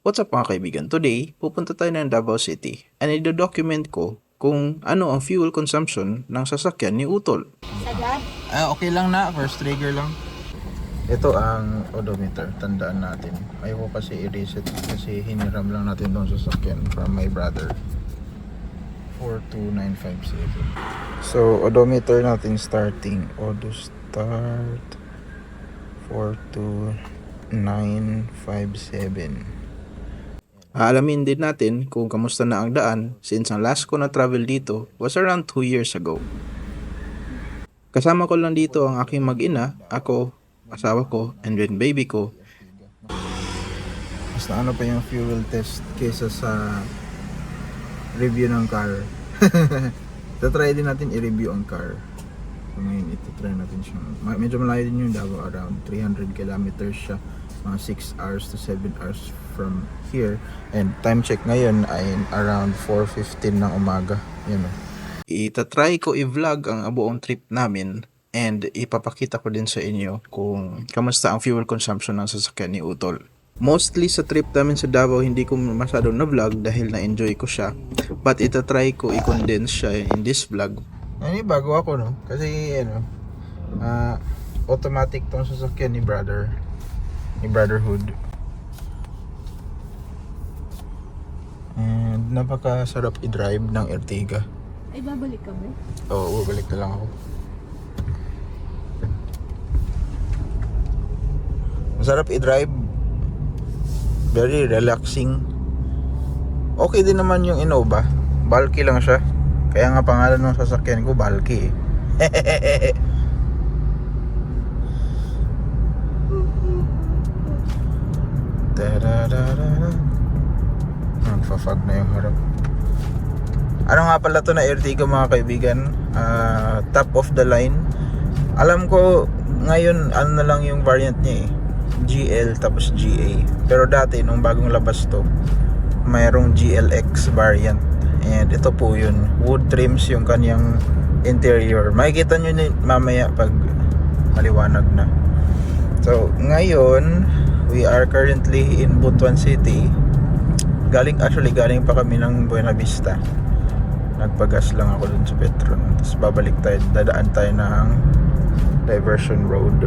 What's up mga kaibigan? Today, pupunta tayo ng Davao City and i-document ko kung ano ang fuel consumption ng sasakyan ni Utol. Sagad? Ah, okay lang na. First trigger lang. Ito ang odometer. Tandaan natin. Ayoko kasi i-reset kasi hiniram lang natin doon sa sasakyan from my brother. 42957. So, odometer natin starting. Odo start 42957. Aalamin din natin kung kamusta na ang daan since ang last ko na travel dito was around 2 years ago. Kasama ko lang dito ang aking mag-ina, ako, asawa ko, and then baby ko. Mas na ano pa yung fuel test kesa sa review ng car. Tatry din natin i-review ang car. So ngayon, ito try natin siya. Medyo malayo din yung Davao, around 300 kilometers siya. Mga 6 hours to 7 hours from here. And time check ngayon ay around 4.15 ng umaga. Yun o. Itatry ko i-vlog ang buong trip namin and ipapakita ko din sa inyo kung kamusta ang fuel consumption ng sasakyan ni Utol. Mostly sa trip namin sa Davao, hindi ko masyadong na-vlog dahil na-enjoy ko siya. But itatry ko i-condense siya in this vlog. Ano bago ako no? Kasi ano, ah, automatic tong sasakyan ni brother. Ni brotherhood. And napakasarap i-drive ng Ertiga. Ay, babalik ka ba? Oo, balik na lang ako. Masarap i-drive. Very relaxing. Okay din naman yung Innova. Bulky lang siya. Kaya nga pangalan ng sasakyan ko, Bulky eh. Tadadadada. Nagfa-fog na yung harap. Ano nga pala to na Ertiga mga kaibigan? Ah, top of the line. Alam ko ngayon ano na lang yung variant niya eh. GL tapos GA. Pero dati nung bagong labas to, mayroong GLX variant. And ito po yun. Wood trims yung kanyang interior. Makikita nyo ni mamaya pag maliwanag na. So, ngayon, we are currently in Butuan City. Galing, actually, galing pa kami ng Buena Vista. Nagpagas lang ako dun sa Petron. Tapos babalik tayo dadaan tayo ng diversion road.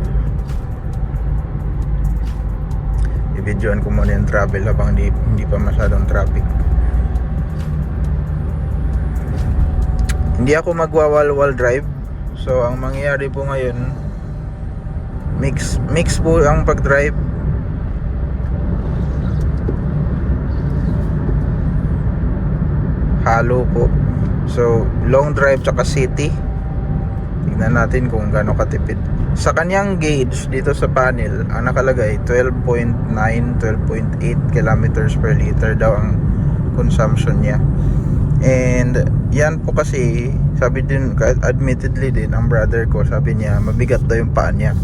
I-videoan ko muna yung travel habang hindi, hindi pa masyadong traffic. Hindi ako magwawal-wal drive. So ang mangyayari po ngayon mix mix po ang pag-drive halo po So, long drive tsaka city. Tingnan natin kung gaano katipid. Sa kanyang gauge dito sa panel, ang nakalagay 12.9, 12.8 kilometers per liter daw ang consumption niya. And yan po kasi, sabi din, admittedly din, ang brother ko, sabi niya, mabigat daw yung paa niya.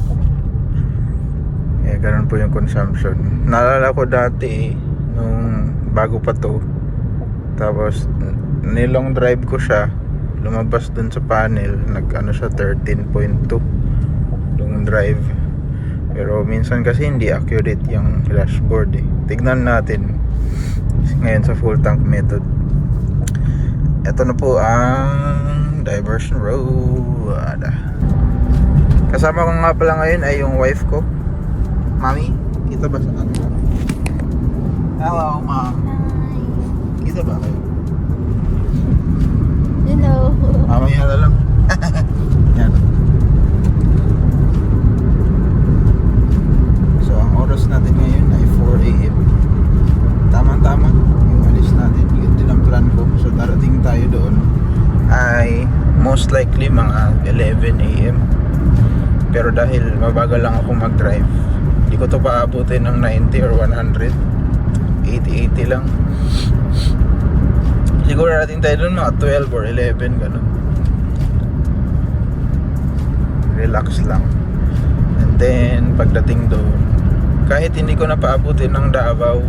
Eh, ganun po yung consumption. Naalala ko dati, nung bago pa to, tapos nilong drive ko siya. Lumabas dun sa panel. Nag ano siya 13.2 long drive. Pero minsan kasi hindi accurate yung dashboard eh. Tignan natin. Ngayon sa full tank method. Ito na po ang diversion road kasama ko nga pala ngayon ay yung wife ko. Mami kita ba sa hello mom kita ba kayo Hello. Mamaya na lang. Yan. So, ang oras natin ngayon ay 4 a.m. Tama-tama yung alis natin. Yun din ang plan ko. So, darating tayo doon ay most likely mga 11 a.m. Pero dahil mabagal lang ako mag-drive, hindi ko to paabutin ng 90 or 100. 80-80 lang. Siguro natin tayo doon mga 12 or 11 ganun. Relax lang. And then pagdating doon, kahit hindi ko na paabutin ng Davao,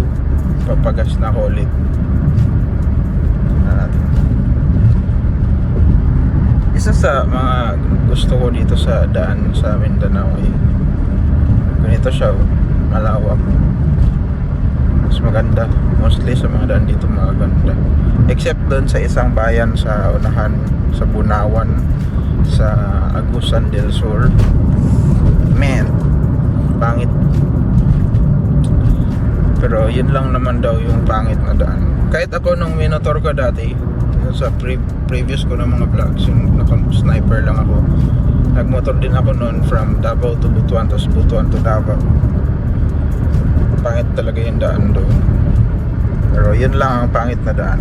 papagas na ako ulit. Isa sa mga gusto ko dito sa daan sa Mindanao ay ganito siya, oh, malawak. mas maganda. Mostly sa mga daan dito maganda. Except doon sa isang bayan sa unahan, sa Bunawan, sa Agusan del Sur. Man, pangit. Pero yun lang naman daw yung pangit na daan. Kahit ako nung minotor ko dati, sa pre- previous ko na mga vlogs, yung naka-sniper lang ako. Nagmotor din ako noon from Davao to Butuan, tapos Butuan to Davao. Pangit talaga yung daan doon. Pero yun lang ang pangit na daan.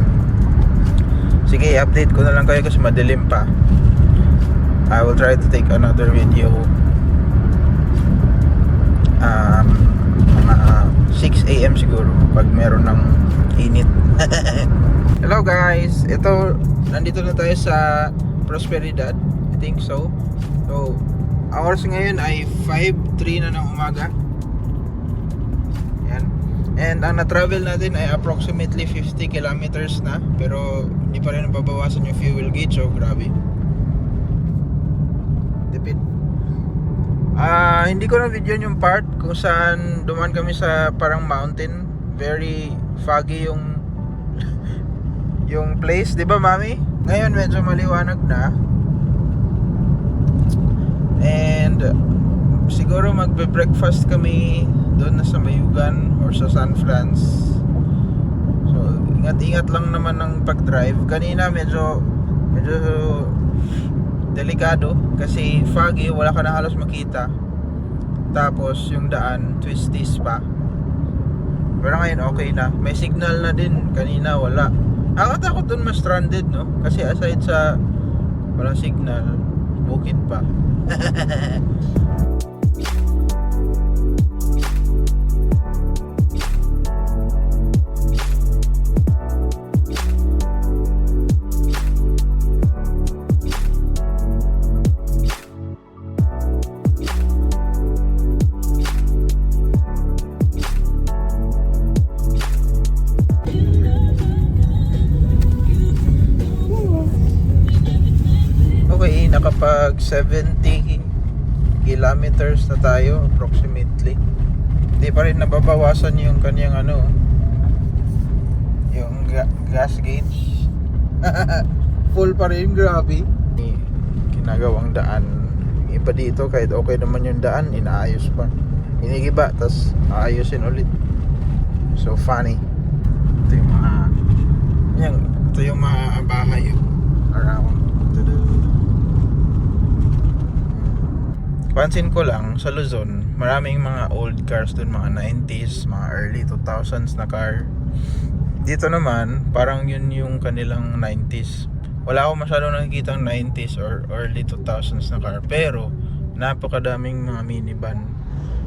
Sige, update ko na lang kayo kasi madilim pa. I will try to take another video um, mga 6 a.m. siguro pag meron ng init. Hello guys, ito nandito na tayo sa Prosperidad. I think so. So, oras ngayon ay 5.03 na ng umaga. Yan. And ang na-travel natin ay approximately 50 kilometers na. Pero hindi pa rin nababawasan yung fuel gauge. So, grabe. Tipid. Ah, hindi ko na video yung part kung saan dumaan kami sa parang mountain. Very foggy yung yung place, 'di ba, Mami? Ngayon medyo maliwanag na. And siguro magbe-breakfast kami doon na sa Mayugan or sa San Franz. So, ingat-ingat lang naman ng pag-drive. Kanina medyo medyo delikado kasi foggy, wala ka na halos makita. Tapos yung daan twisties pa. Pero ngayon okay na. May signal na din. Kanina wala. Nakakatakot dun mas stranded no? Kasi aside sa walang signal, bukid pa. 70 kilometers na tayo approximately. Hindi pa rin nababawasan yung kanyang ano yung ga- gas gauge. Full pa rin, grabe. Ginagawang daan. Yung iba dito kahit okay naman yung daan, inaayos pa. Inigiba, tas aayusin ulit. So funny. Ito yung mga yan, ito yung mga bahay around. Pansin ko lang sa Luzon, maraming mga old cars dun, mga 90s, mga early 2000s na car. Dito naman, parang yun yung kanilang 90s. Wala akong masyadong nakikita 90s or early 2000s na car. Pero, napakadaming mga minivan.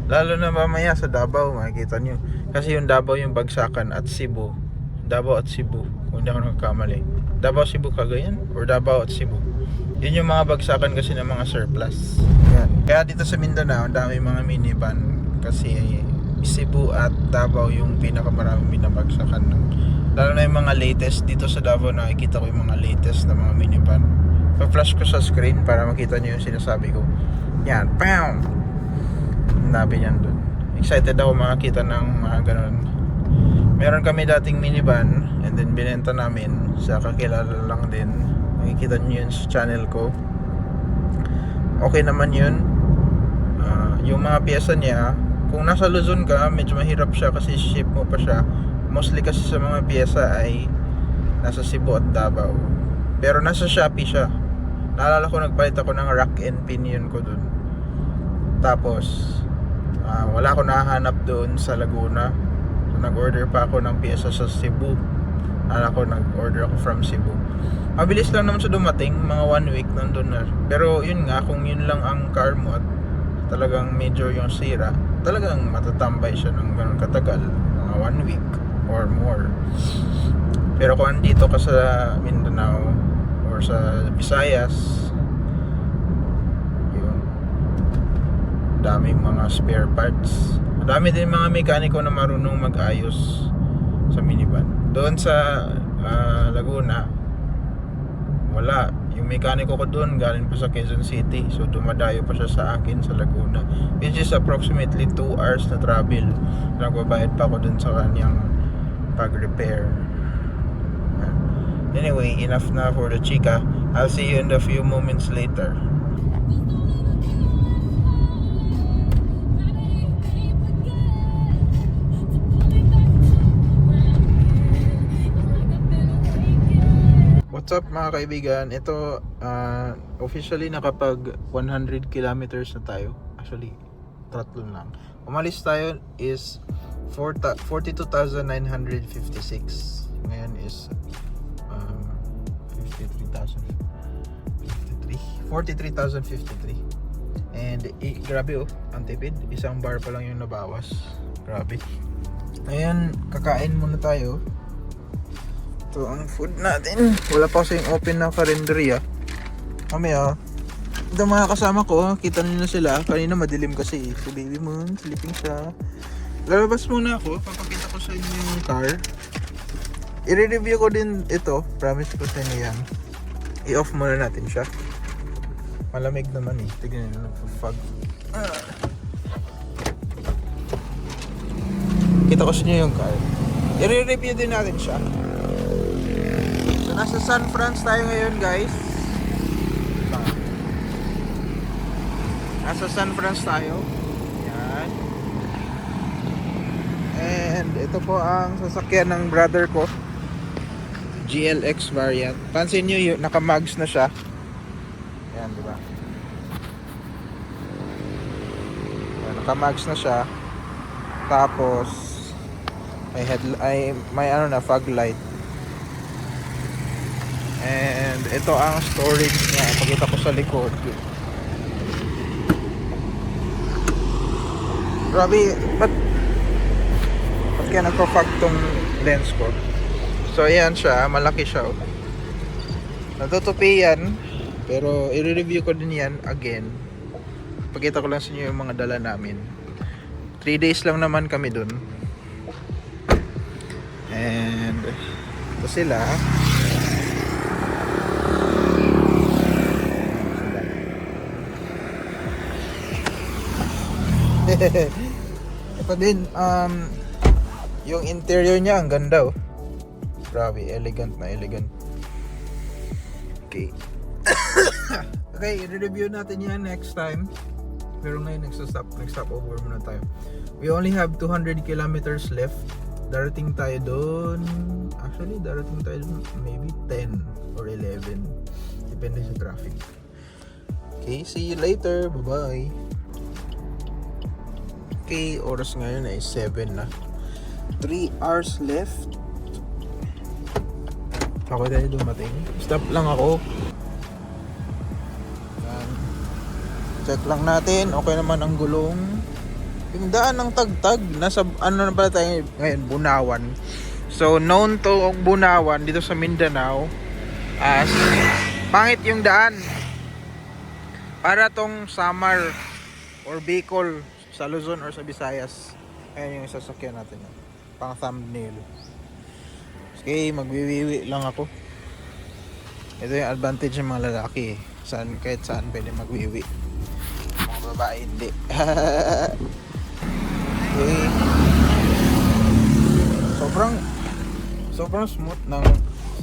Lalo na mamaya sa Davao, makikita nyo. Kasi yung Davao yung bagsakan at Cebu. Davao at Cebu, kung hindi ako nagkamali. Davao, Cebu, Cagayan? Or Davao at Cebu? Yun yung mga bagsakan kasi ng mga surplus. Yan. Kaya dito sa Mindanao, ang dami mga minivan kasi Cebu at Davao yung pinakamaraming binabagsakan. ng- Lalo na yung mga latest dito sa Davao nakikita ko yung mga latest na mga minivan. Pa-flash ko sa screen para makita nyo yung sinasabi ko. Yan, PAM! Nabi niyan dun. Excited ako makakita ng mga ganun. Meron kami dating minivan and then binenta namin sa kakilala lang din. Makikita nyo yun sa channel ko. Okay naman yun. Ah, yung mga pyesa niya, kung nasa Luzon ka, medyo mahirap siya kasi ship mo pa siya. Mostly kasi sa mga pyesa ay nasa Cebu at Davao. Pero nasa Shopee siya. Naalala ko nagpalit ako ng rack and pinion ko dun. Tapos, ah, wala ako nahanap doon sa Laguna. So, nag-order pa ako ng pyesa sa Cebu. Naalala ko nag-order ako from Cebu. Mabilis lang naman siya dumating, mga one week nandun na. Pero yun nga, kung yun lang ang car mo at talagang major yung sira, talagang matatambay siya ng ganun katagal, mga one week or more. Pero kung andito ka sa Mindanao or sa Visayas, yun, daming mga spare parts. Madami din mga mekaniko na marunong mag-ayos sa minivan. Doon sa ah, Laguna, wala. Yung mekaniko ko doon galing pa sa Quezon City. So dumadayo pa siya sa akin sa Laguna. Which is approximately 2 hours na travel. Nagbabayad pa ako doon sa kanyang pag-repair. Anyway, enough na for the chika. I'll see you in a few moments later. What's up mga kaibigan? Ito, ah, officially nakapag 100 kilometers na tayo. Actually, triathlon lang. Umalis tayo is 4 ta- 42,956. Ngayon is um, 53,053. 43,053. And i- grabe oh, ang tipid. Isang bar pa lang yung nabawas. Grabe. Ayan, kakain muna tayo. Ito ang food natin. Wala pa kasi yung open na karinderya. Mamaya, ito mga kasama ko, kita niyo na sila. Kanina madilim kasi. Si Baby Moon, sleeping siya. Lalabas muna ako, papakita ko sa inyo yung car. I-review ko din ito. Promise ko sa inyo yan. I-off muna natin siya. Malamig naman eh. Tignan nyo, nagpa-fog. Ah. Kita ko sa inyo yung car. I-review din natin siya. Nasa San Franz tayo ngayon, guys. Nasa San Franz tayo. Yan. And ito po ang sasakyan ng brother ko. GLX variant. Pansin nyo, yung naka-mags na siya. Yan, di ba? Yan, naka-mags na siya. Tapos, may head ay may ano na fog light. And ito ang storage niya. Pakita ko sa likod. Grabe, ba't ba't kaya nagpa-fog tong lens ko? So ayan siya, malaki siya. Oh. Natutupi yan, pero i-review ko din yan again. Pakita ko lang sa inyo yung mga dala namin. 3 days lang naman kami dun. And ito sila. ito din, um, yung interior niya ang ganda oh. Grabe, elegant na elegant. Okay. okay, i-review natin yan next time. Pero ngayon nagsa-stop, nag-stop over muna tayo. We only have 200 kilometers left. Darating tayo doon. Actually, darating tayo doon maybe 10 or 11. Depende sa traffic. Okay, see you later. Bye-bye. Okay, oras ngayon ay 7 na. 3 hours left. Ako tayo dumating. Stop lang ako. Check lang natin. Okay naman ang gulong. Yung daan ng tagtag. Nasa ano na pala tayo ngayon? Bunawan. So known to Bunawan dito sa Mindanao as pangit yung daan. Para tong Samar or Bicol sa Luzon or sa Visayas. Ayan yung sasakyan natin. Pang thumbnail. Okay, magwiwiwi lang ako. Ito yung advantage ng mga lalaki. Saan, kahit saan pwede magwiwi. Mga babae hindi. okay. Sobrang sobrang smooth ng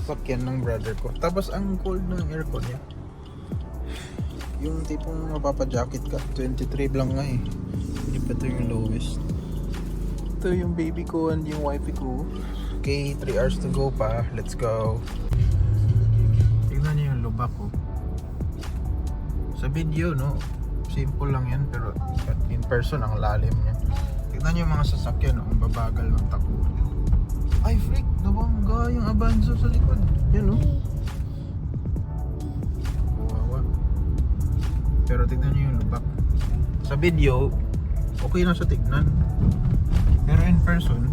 sasakyan ng brother ko. Tapos ang cold ng aircon niya. Yung tipong mapapajacket ka. 23 lang nga eh. Ito yung lowest. Ito yung baby ko and yung wifey ko. Okay, 3 hours to go pa. Let's go. Tignan niyo yung lubak ko. Sa video, no? Simple lang yan, pero in person, ang lalim niya. Tignan niyo yung mga sasakyan, no? Ang babagal ng takbo. Ay, freak! Nabangga yung Avanzo sa likod. Yan, no? Pero tignan niyo yung lubak. Sa video, okay na sa tignan. Pero in person,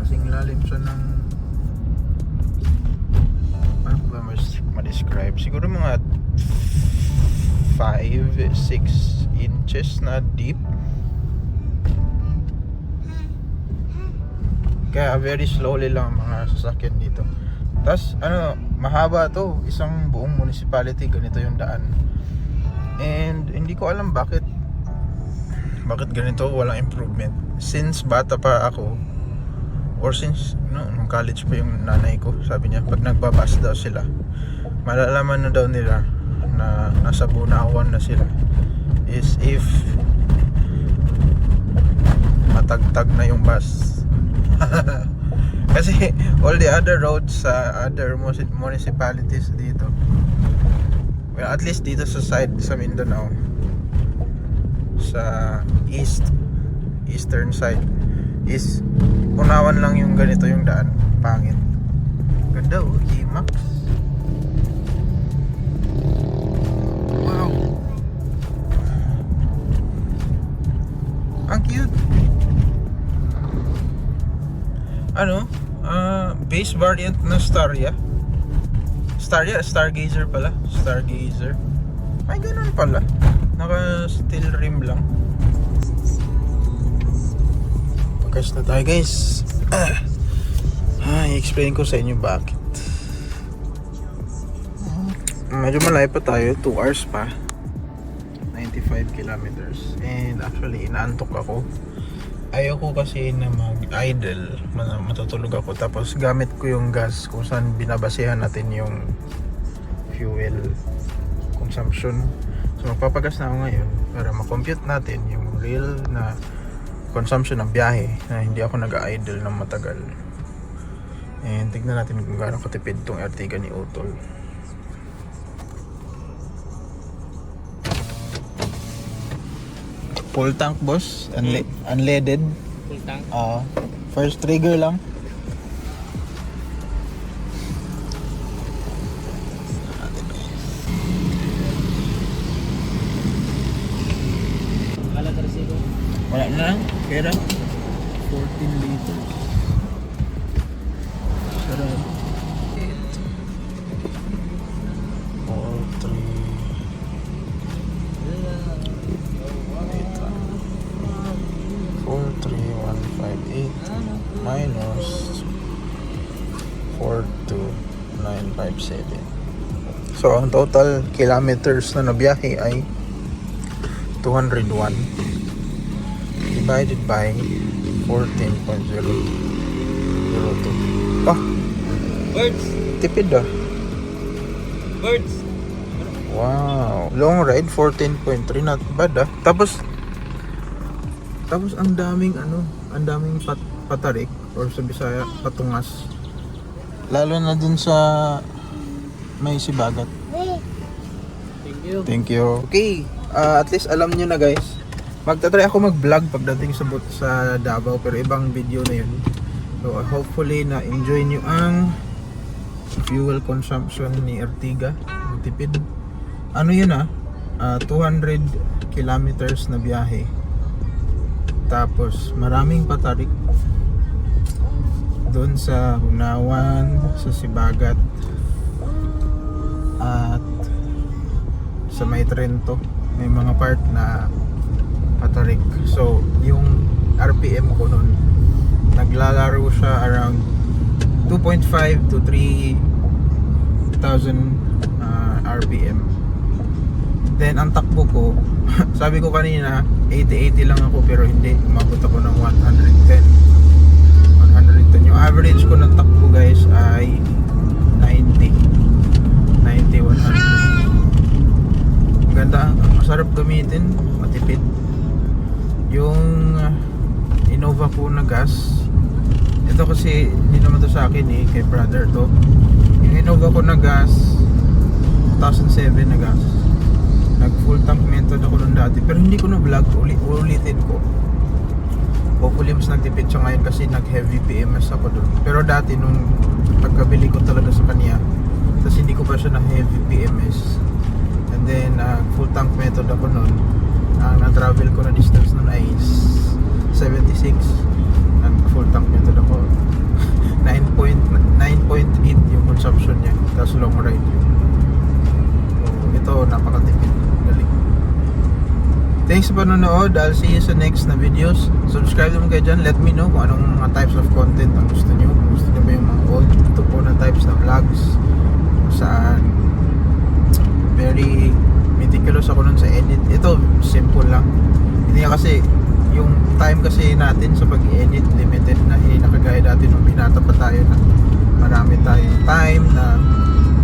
kasing lalim siya ng mas ma-describe? Siguro mga 5, 6 inches na deep. Kaya very slowly lang ang mga sasakyan dito. Tapos ano, mahaba to. Isang buong municipality, ganito yung daan. And hindi ko alam bakit bakit ganito walang improvement. Since bata pa ako, or since no, nung college pa yung nanay ko, sabi niya pag nagbabas daw sila, malalaman na daw nila na nasa Bunawan na sila is if matagtag na yung bus. Kasi all the other roads sa other mus- municipalities dito well, at least dito sa side sa Mindanao sa east eastern side. Is unawan lang yung ganito yung daan. Pangit. Ganda oh. G-Max. Wow. Ang cute. Ano? Ah base variant ng Staria. Staria Stargazer pala. Stargazer. Ay ganun pala naka steel rim lang. Pagkas na tayo guys. Ah, ah i-explain ko sa inyo bakit. Medyo malayo pa tayo 2 hours pa. 95 kilometers. And actually inaantok ako. Ayoko kasi na mag-idle. Ma- matutulog ako. Tapos gamit ko yung gas kung saan binabasehan natin yung fuel consumption so magpapagas na ako ngayon para makompute natin yung real na consumption ng biyahe na hindi ako nag-idle ng matagal. And tignan natin kung gaano katipid tong Ertiga ni Utol. Full tank boss? Unle- unleaded? Full tank. Ah, first trigger lang. Kaya 14 liters. Sarap. 4, 4, 3, 1, 5, 8 minus 4, 2, 9, 5, 7. So, ang total kilometers na nabiyahe ay 201 divided by 14.002. Ah, Birds! tipid ah. Birds! Wow. Long ride, 14.3. Not bad ah. Tapos, tapos ang daming ano, ang daming pat patarik or sa Bisaya, patungas. Lalo na dun sa may sibagat. Thank you. Thank you. Okay, ah, at least alam nyo na guys. Magta-try ako mag-vlog pagdating sa sa Davao pero ibang video na yun. So hopefully na enjoy nyo ang fuel consumption ni Ertiga. Tipid. Ano yun ah? Ah, 200 kilometers na biyahe. Tapos maraming patarik doon sa Hunawan, sa Sibagat at sa may Trento may mga part na patarik so yung RPM ko nun naglalaro siya around 2.5 to 3,000 uh, RPM then ang takbo ko sabi ko kanina 80-80 lang ako pero hindi. Umabot ako ng 110 110 yung average ko ng takbo guys ay 90 90 100 ganda masarap gamitin matipid yung uh, Innova ko na gas ito kasi hindi naman to sa akin eh kay brother to. Yung Innova ko na gas 2007 na gas. Nag full tank method ako nung dati pero hindi ko na vlog uli, ulitin ko. Hopefully mas nagtipid siya ngayon kasi nag heavy PMS ako doon pero dati nung pagkabili ko talaga sa kanya tapos hindi ko pa siya na heavy PMS and then uh, full tank method ako noon ang na-travel ko na distance nun ay 76 nag full tank method ako 9.9.8 yung consumption niya tapos long ride yun so ito napakatipid galing Thanks sa panonood. I'll see you sa next na videos. Subscribe naman kayo dyan. Let me know kung anong mga types of content ang gusto nyo. Gusto nyo ba yung mga old ito po na types na vlogs saan very meticulous ako nun sa edit. Ito, simple lang. Hindi kasi yung time kasi natin sa pag-edit limited na hindi nakagaya dati nung binata pa tayo na marami tayong time na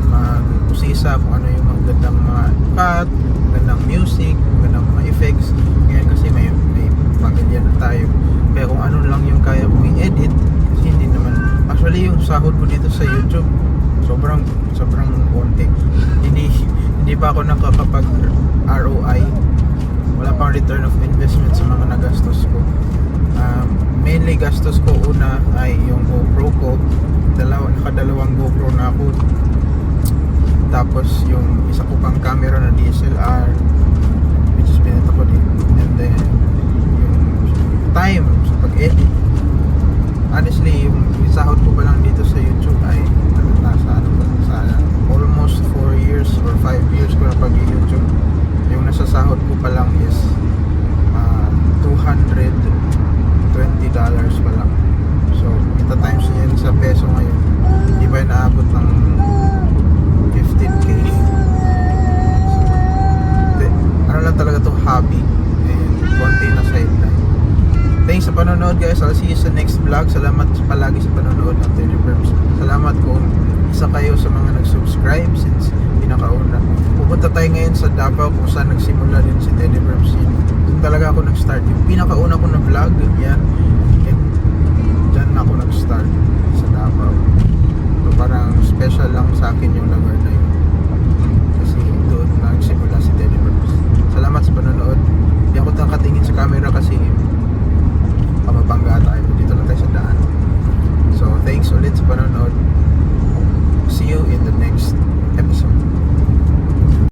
mag-usisa kung ano yung magandang mga cut, magandang music, magandang mga effects. Ngayon kasi may, may pamilya na tayo. Kaya kung ano lang yung kaya kong i-edit, hindi naman. Actually, yung sahod ko dito sa YouTube, sobrang, sobrang konti. Hindi, hindi pa ako nakakapag ROI. Wala pang return of investment sa mga nagastos ko. Um, mainly gastos ko una ay yung GoPro ko. Dalawa, nakadalawang GoPro na ako. Tapos yung isa ko pang camera na DSLR which is binenta ko din. And then yung time sa pag-edit. Honestly, yung sahod ko pa lang dito sa YouTube ay ano, nasa ano pa sa almost 4 years or 5 years ko na pag-YouTube. Yung nasa sahod ko pa lang is ah, 220 dollars pa lang. So, ita times yan sa peso ngayon. Hindi yung naabot ng 15k? So, ano lang talaga to hobby panonood guys. I'll see you sa next vlog. Salamat palagi sa panonood ng Televerbs. Salamat kung isa kayo sa mga nag-subscribe since pinakauna. Pupunta tayo ngayon sa Davao kung saan nagsimula din si Televerbs. Doon talaga ako nag-start. Yung pinakauna ko na vlog, yan. And dyan ako nag-start sa Davao. So parang special lang sa akin yung lugar na yun. Kasi doon nagsimula si Televerbs. Salamat sa panonood. Hindi ako nakatingin sa camera kasi Pampanga tayo. Dito lang tayo sa daan. So, thanks ulit sa panonood. See you in the next